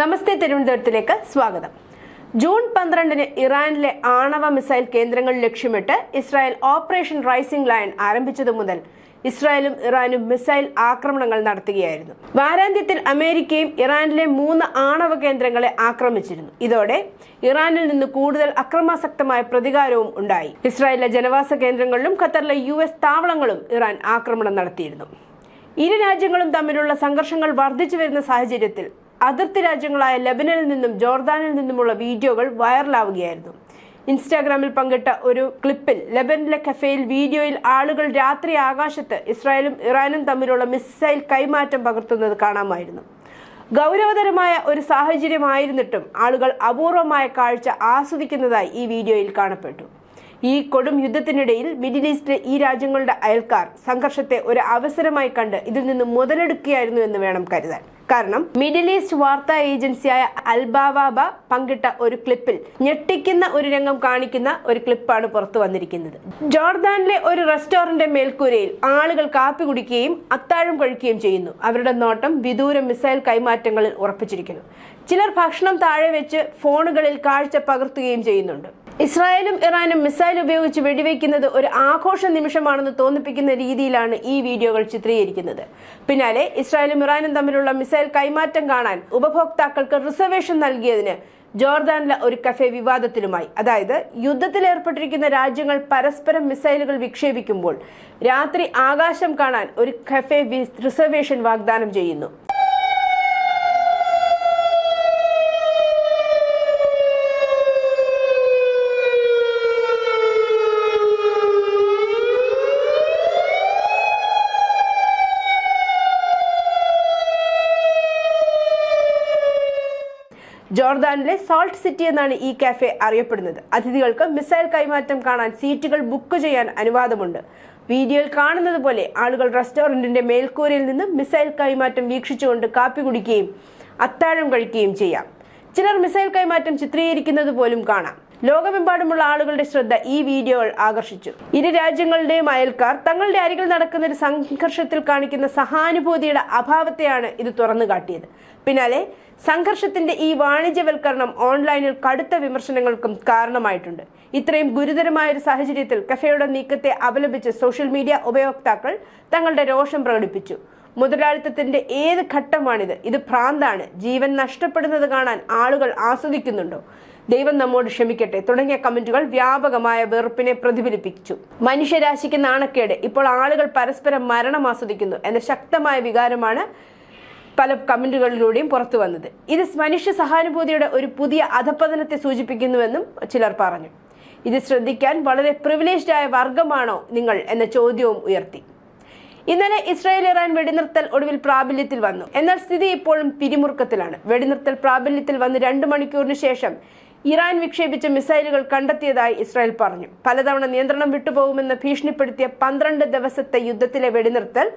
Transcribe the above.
നമസ്തേ തിരുവനന്തപുരത്തിലേക്ക് സ്വാഗതം. ജൂൺ പന്ത്രണ്ടിന് ഇറാനിലെ ആണവ മിസൈൽ കേന്ദ്രങ്ങൾ ലക്ഷ്യമിട്ട് ഇസ്രായേൽ ഓപ്പറേഷൻ റൈസിംഗ് ലയൺ ആരംഭിച്ചതു മുതൽ ഇസ്രായേലും ഇറാനും മിസൈൽ ആക്രമണങ്ങൾ നടത്തുകയായിരുന്നു. വാരാന്ത്യത്തിൽ അമേരിക്കയും ഇറാനിലെ മൂന്ന് ആണവ കേന്ദ്രങ്ങളെ ആക്രമിച്ചിരുന്നു. ഇതോടെ ഇറാനിൽ നിന്ന് കൂടുതൽ അക്രമാസക്തമായ പ്രതികാരവും ഉണ്ടായി. ഇസ്രായേലിലെ ജനവാസ കേന്ദ്രങ്ങളിലും ഖത്തറിലെ യു എസ് താവളങ്ങളും ഇറാൻ ആക്രമണം നടത്തിയിരുന്നു. ഇരു രാജ്യങ്ങളും തമ്മിലുള്ള സംഘർഷങ്ങൾ വർദ്ധിച്ചു വരുന്ന സാഹചര്യത്തിൽ അതിർത്തി രാജ്യങ്ങളായ ലബനനിൽ നിന്നും ജോർദാനിൽ നിന്നുമുള്ള വീഡിയോകൾ വൈറലാവുകയായിരുന്നു. ഇൻസ്റ്റാഗ്രാമിൽ പങ്കിട്ട ഒരു ക്ലിപ്പിൽ ലബനിലെ കഫേയിൽ വീഡിയോയിൽ ആളുകൾ രാത്രി ആകാശത്ത് ഇസ്രായേലും ഇറാനും തമ്മിലുള്ള മിസൈൽ കൈമാറ്റം പകർത്തുന്നത് കാണാമായിരുന്നു. ഗൗരവതരമായ ഒരു സാഹചര്യമായിരുന്നിട്ടും ആളുകൾ അപൂർവമായ കാഴ്ച ആസ്വദിക്കുന്നതായി ഈ വീഡിയോയിൽ കാണപ്പെട്ടു. ഈ കൊടും യുദ്ധത്തിനിടയിൽ മിഡിൽ ഈസ്റ്റിലെ ഈ രാജ്യങ്ങളുടെ അയൽക്കാർ സംഘർഷത്തെ ഒരു അവസരമായി കണ്ട് ഇതിൽ നിന്ന് മുതലെടുക്കുകയായിരുന്നു എന്ന് വേണം കരുതാൻ. കാരണം മിഡിൽ ഈസ്റ്റ് വാർത്താ ഏജൻസിയായ അൽബാവാബ പങ്കിട്ട ഒരു ക്ലിപ്പിൽ ഞെട്ടിക്കുന്ന ഒരു രംഗം കാണിക്കുന്ന ഒരു ക്ലിപ്പാണ് പുറത്തു വന്നിരിക്കുന്നത്. ജോർദാനിലെ ഒരു റെസ്റ്റോറന്റ് മേൽക്കൂരയിൽ ആളുകൾ കാപ്പി കുടിക്കുകയും അത്താഴം കഴിക്കുകയും ചെയ്യുന്നു. അവരുടെ നോട്ടം വിദൂര മിസൈൽ കൈമാറ്റങ്ങളിൽ ഉറപ്പിച്ചിരിക്കുന്നു. ചിലർ ഭക്ഷണം താഴെ വെച്ച് ഫോണുകളിൽ കാഴ്ച പകർത്തുകയും ചെയ്യുന്നുണ്ട്. ഇസ്രായേലും ഇറാനും മിസൈൽ ഉപയോഗിച്ച് വെടിവെക്കുന്നത് ഒരു ആഘോഷ നിമിഷമാണെന്ന് തോന്നിപ്പിക്കുന്ന രീതിയിലാണ് ഈ വീഡിയോകൾ ചിത്രീകരിക്കുന്നത്. പിന്നാലെ ഇസ്രായേലും ഇറാനും തമ്മിലുള്ള മിസൈൽ കൈമാറ്റം കാണാൻ ഉപഭോക്താക്കൾക്ക് റിസർവേഷൻ നൽകിയതിന് ജോർദാനിലെ ഒരു കഫേ വിവാദത്തിലുമായി. അതായത് യുദ്ധത്തിൽ ഏർപ്പെട്ടിരിക്കുന്ന രാജ്യങ്ങൾ പരസ്പരം മിസൈലുകൾ വിക്ഷേപിക്കുമ്പോൾ രാത്രി ആകാശം കാണാൻ ഒരു കഫേ റിസർവേഷൻ വാഗ്ദാനം ചെയ്യുന്നു. ജോർദാനിലെ സോൾട്ട് സിറ്റി എന്നാണ് ഈ കാഫെ അറിയപ്പെടുന്നത്. അതിഥികൾക്ക് മിസൈൽ കൈമാറ്റം കാണാൻ സീറ്റുകൾ ബുക്ക് ചെയ്യാൻ അനുവാദമുണ്ട്. വീഡിയോയിൽ കാണുന്നത് പോലെ ആളുകൾ റെസ്റ്റോറന്റിന്റെ മേൽക്കൂരയിൽ നിന്ന് മിസൈൽ കൈമാറ്റം വീക്ഷിച്ചുകൊണ്ട് കാപ്പി കുടിക്കുകയും അത്താഴം കഴിക്കുകയും ചെയ്യാം. ചിലർ മിസൈൽ കൈമാറ്റം ചിത്രീകരിക്കുന്നത് പോലും കാണാം. ലോകമെമ്പാടുമുള്ള ആളുകളുടെ ശ്രദ്ധ ഈ വീഡിയോകൾ ആകർഷിച്ചു. ഇരു രാജ്യങ്ങളുടെയും അയൽക്കാർ തങ്ങളുടെ അരികിൽ നടക്കുന്ന ഒരു സംഘർഷത്തിൽ കാണിക്കുന്ന സഹാനുഭൂതിയുടെ അഭാവത്തെയാണ് ഇത് തുറന്നു കാട്ടിയത്. പിന്നാലെ സംഘർഷത്തിന്റെ ഈ വാണിജ്യവൽക്കരണം ഓൺലൈനിൽ കടുത്ത വിമർശനങ്ങൾക്കും കാരണമായിട്ടുണ്ട്. ഇത്രയും ഗുരുതരമായ ഒരു സാഹചര്യത്തിൽ കഫേയുടെ നീക്കത്തെ അപലപിച്ച് സോഷ്യൽ മീഡിയ ഉപയോക്താക്കൾ തങ്ങളുടെ രോഷം പ്രകടിപ്പിച്ചു. മുതലാളിത്തത്തിന്റെ ഏത് ഘട്ടമാണിത്? ഇത് ഭ്രാന്താണ്. ജീവൻ നഷ്ടപ്പെടുന്നത് കാണാൻ ആളുകൾ ആസ്വദിക്കുന്നുണ്ടോ? ദൈവം നമ്മോട് ക്ഷമിക്കട്ടെ. തുടങ്ങിയ കമന്റുകൾ വ്യാപകമായ വെറുപ്പിനെ പ്രതിഫലിപ്പിച്ചു. മനുഷ്യരാശിക്ക് നാണക്കേട്. ഇപ്പോൾ ആളുകൾ പരസ്പരം മരണം ആസ്വദിക്കുന്നു എന്ന ശക്തമായ വികാരമാണ് പല കമന്റുകളിലൂടെയും പുറത്തു വന്നത്. ഇത് മനുഷ്യ സഹാനുഭൂതിയുടെ ഒരു പുതിയ അധപ്പതനത്തെ സൂചിപ്പിക്കുന്നുവെന്നും ചിലർ പറഞ്ഞു. ഇത് ശ്രദ്ധിക്കാൻ വളരെ പ്രിവിലേജ്ഡായ വർഗമാണോ നിങ്ങൾ എന്ന ചോദ്യവും ഉയർത്തി. ഇന്നലെ ഇസ്രായേൽ ഇറാൻ വെടിനിർത്തൽ ഒടുവിൽ പ്രാബല്യത്തിൽ വന്നു. എന്നാൽ സ്ഥിതി ഇപ്പോഴും പിരിമുറുക്കത്തിലാണ്. വെടിനിർത്തൽ പ്രാബല്യത്തിൽ വന്ന് രണ്ട് മണിക്കൂറിന് ശേഷം ഇറാൻ വിക്ഷേപിച്ച മിസൈലുകൾ കണ്ടെത്തിയതായി ഇസ്രായേൽ പറഞ്ഞു. പലതവണ നിയന്ത്രണം വിട്ടുപോകുമെന്ന് ഭീഷണിപ്പെടുത്തിയ പന്ത്രണ്ട് ദിവസത്തെ യുദ്ധത്തിലെ വെടിനിർത്തൽ